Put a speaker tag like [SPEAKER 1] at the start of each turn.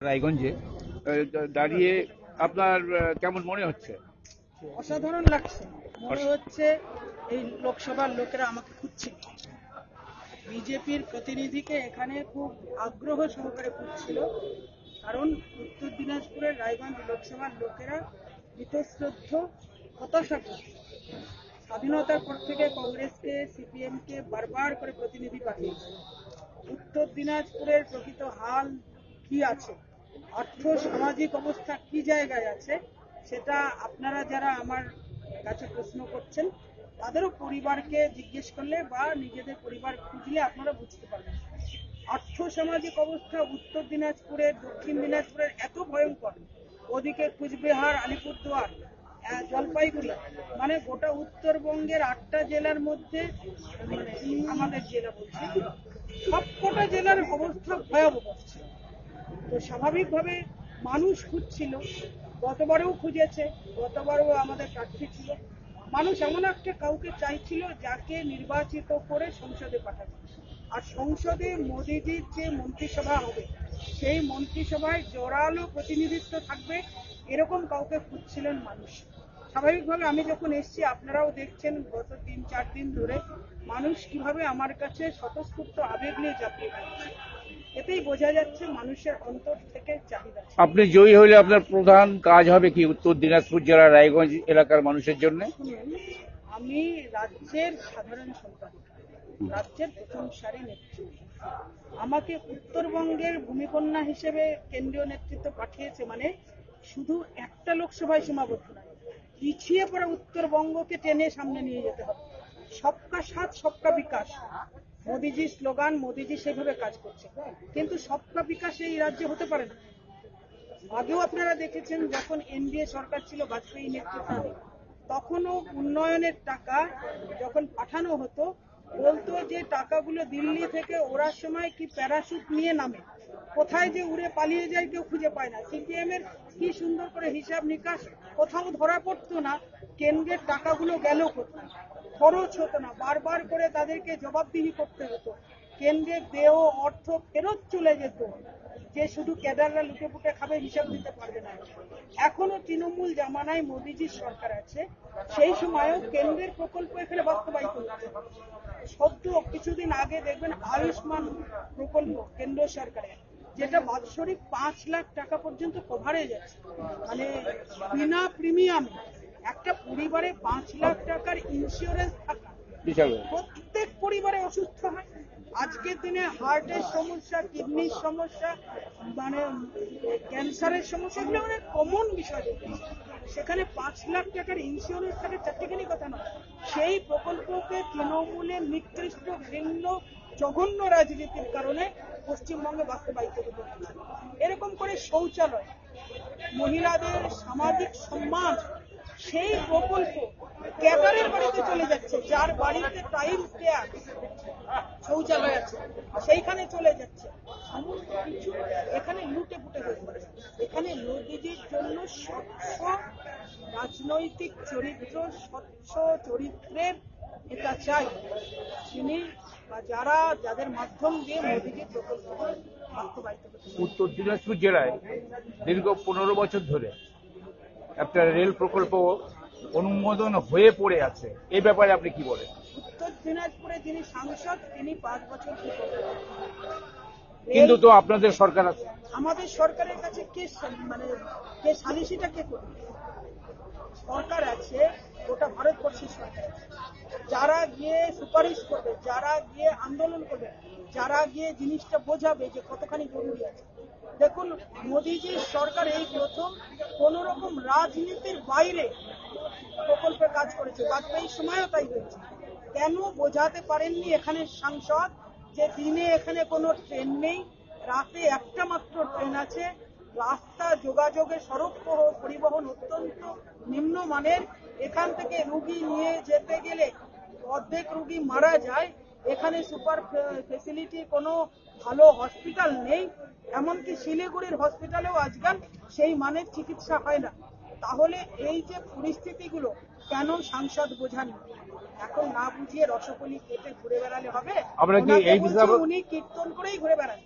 [SPEAKER 1] রায়গঞ্জে দাঁড়িয়ে আপনার কেমন মনে হচ্ছে?
[SPEAKER 2] অসাধারণ লাগছে। মনে হচ্ছে এই লোকসভার লোকেরা আমাকে খুঁজছে। বিজেপির প্রতিনিধিকে এখানে খুব আগ্রহ সহকারে খুঁজছিল কারণ উত্তর দিনাজপুরের রায়গঞ্জ লোকসভার লোকেরা বীতশ্রদ্ধ হতাশা করছে স্বাধীনতার পর থেকে কংগ্রেসকে সিপিএমকে বারবার করে প্রতিনিধি পাঠিয়েছে। উত্তর দিনাজপুরের প্রকৃত হাল কি আছে? অর্থ সামাজিক অবস্থা কি জায়গায় আছে, সেটা আপনারা যারা আমার কাছে প্রশ্ন করছেন, তাদেরও পরিবারকে জিজ্ঞেস করলে বা নিজেদের পরিবার খুঁজলে আপনারা বুঝতে পারবেন। অর্থ সামাজিক অবস্থা উত্তর দিনাজপুরের দক্ষিণ দিনাজপুরের এত ভয়ঙ্কর। ওদিকে কুচবিহার, আলিপুরদুয়ার জলপাইগুড়ি মানে গোটা উত্তরবঙ্গের আটটা জেলার মধ্যে মানে আমাদের জেলা বলছি, সবকটা জেলার অবস্থা ভয়াবহ। তো স্বাভাবিকভাবে মানুষ খুঁজছিল। গতবারেও খুঁজেছে, গতবারও আমাদের প্রার্থী ছিল। মানুষ এমন একটা কাউকে চাইছিল যাকে নির্বাচিত করে সংসদে পাঠাবে। আর সংসদে মোদিজির যে মন্ত্রিসভা হবে, সেই মন্ত্রিসভায় জোরালো প্রতিনিধিত্ব থাকবে, এরকম কাউকে খুঁজছিলেন মানুষ। স্বাভাবিকভাবে আমি যখন এসেছি, আপনারাও দেখছেন গত তিন, চার দিন ধরে মানুষ কীভাবে আমার কাছে স্বতঃস্ফূর্ত আবেগ নিয়ে পড়ছে এতেই বোঝা যাচ্ছে মানুষের অন্তর থেকে চাহিদা
[SPEAKER 1] আপনি জয়ী হলে আপনার প্রধান কাজ হবে কি উত্তর দিনাজপুর জেলার রায়গঞ্জ এলাকার মানুষের জন্য?
[SPEAKER 2] আমি রাজ্যের সাধারণ সম্পাদক রাজ্যের প্রথম সারি নেতৃত্ব। আমাকে উত্তরবঙ্গের ভূমিকন্যা হিসেবে কেন্দ্রীয় নেতৃত্ব পাঠিয়েছে মানে শুধু একটা লোকসভায় সীমাবদ্ধ নয় পিছিয়ে পড়া উত্তরবঙ্গকে টেনে সামনে নিয়ে যেতে হবে। সবকা সাথ, সবকা বিকাশ। মোদিজি স্লোগান, মোদিজি সেভাবে কাজ করছে। কিন্তু সবকা বিকাশ এই রাজ্যে হতে পারে না। আগেও আপনারা দেখেছেন, যখন এনডিএ সরকার ছিল বাজপেয়ী নেতৃত্বে, তখনও উন্নয়নের টাকা যখন পাঠানো হতো, বলতো যে টাকাগুলো দিল্লি থেকে ওরার সময় কি প্যারাশুট নিয়ে নামে? কোথায় যে উড়ে পালিয়ে যায় কেউ খুঁজে পায় না। সিপিএম এর কি সুন্দর করে হিসাব নিকাশ, কোথাও ধরা পড়তো না, কেন্দ্রের টাকাগুলো গেল কোথায়? খরচ হতো না। বারবার করে তাদেরকে জবাবদিহি করতে হতো। কেন্দ্রের দেহ, অর্থ ফেরত চলে যেত। যে শুধু ক্যাডাররা লুটে পুটে খাবে হিসাব দিতে পারবে না। এখনও তৃণমূল জামানায় মোদিজির সরকার আছে। সেই সময়ও কেন্দ্রের প্রকল্প এখানে বাস্তবায়িত হচ্ছে। সদ্য কিছুদিন আগে দেখবেন আয়ুষ্মান প্রকল্প কেন্দ্র সরকারের, যেটা বাৎসরিক পাঁচ লাখ টাকা পর্যন্ত কভারেজ আছে। মানে বিনা প্রিমিয়ামে একটা পরিবারে পাঁচ লাখ টাকার ইন্স্যুরেন্স থাকা। প্রত্যেক পরিবারে অসুস্থ হয়। আজকের দিনে হার্টের সমস্যা কিডনির সমস্যা মানে ক্যান্সারের সমস্যা এগুলো মানে কমন বিষয়। সেখানে পাঁচ লাখ টাকার ইন্স্যুরেন্স থাকে চারটেখানি কথা নয়। সেই প্রকল্পকে তৃণমূলের নিকৃষ্ট ঘৃণ্য জঘন্য রাজনীতির কারণে পশ্চিমবঙ্গে বাস্তবায়িত হতে। এরকম করে শৌচালয় মহিলাদের সামাজিক সম্মান সেই প্রকল্প ক্যাডারের বাড়িতে চলে যাচ্ছে, যার বাড়িতে টাইলস দেয়া শৌচালয় আছে, সেইখানে চলে যাচ্ছে। সমস্ত কিছু এখানে লুটে ফুটে হয়ে এখানে মোদিজির জন্য স্বচ্ছ রাজনৈতিক চরিত্র, স্বচ্ছ চরিত্রের এটা চাই তিনি বা যারা যাদের মাধ্যম দিয়ে প্রকল্পগুলো বাস্তবায়িত
[SPEAKER 1] উত্তর দিনাজপুর জেলায় দীর্ঘ পনেরো বছর ধরে একটা রেল প্রকল্প অনুমোদন হয়ে পড়ে আছে। এই ব্যাপারে আপনি কি বলেন?
[SPEAKER 2] উত্তর দিনাজপুরে যিনি সাংসদ তিনি পাঁচ বছর
[SPEAKER 1] কিন্তু তো আপনাদের সরকার আছে।
[SPEAKER 2] আমাদের সরকারের কাছে কে মানে কে সালিসিটা কে করবে? সরকার আছে গোটা ভারতবর্ষের সরকার আছে। যারা গিয়ে সুপারিশ করবে যারা গিয়ে আন্দোলন করবে যারা গিয়ে জিনিসটা বোঝাবে যে কতখানি জরুরি আছে দেখুন মোদিজির সরকার এই প্রথম কোন রকম রাজনীতির বাইরে প্রকল্পে কাজ করেছে। বাজপেয়ীর সময়ও তাই হয়েছে। কেন বোঝাতে পারেননি এখানে সাংসদ যে দিনে এখানে কোনো ট্রেন নেই, রাতে একটা মাত্র ট্রেন আছে, রাস্তা যোগাযোগে সড়ক পরিবহন অত্যন্ত নিম্নমানের, এখান থেকে রুগী নিয়ে যেতে গেলে অর্ধেক রুগী মারা যায় এখানে সুপার ফেসিলিটি কোনো ভালো হসপিটাল নেই এমনকি শিলিগুড়ির হসপিটালেও আজকাল সেই মানের চিকিৎসা হয় না। তাহলে এই যে পরিস্থিতিগুলো কেন সাংসদ বোঝান এখন না বুঝিয়ে রসকলি কেটে ঘুরে বেড়ালে হবে? উনি কীর্তন করেই ঘুরে বেড়ান।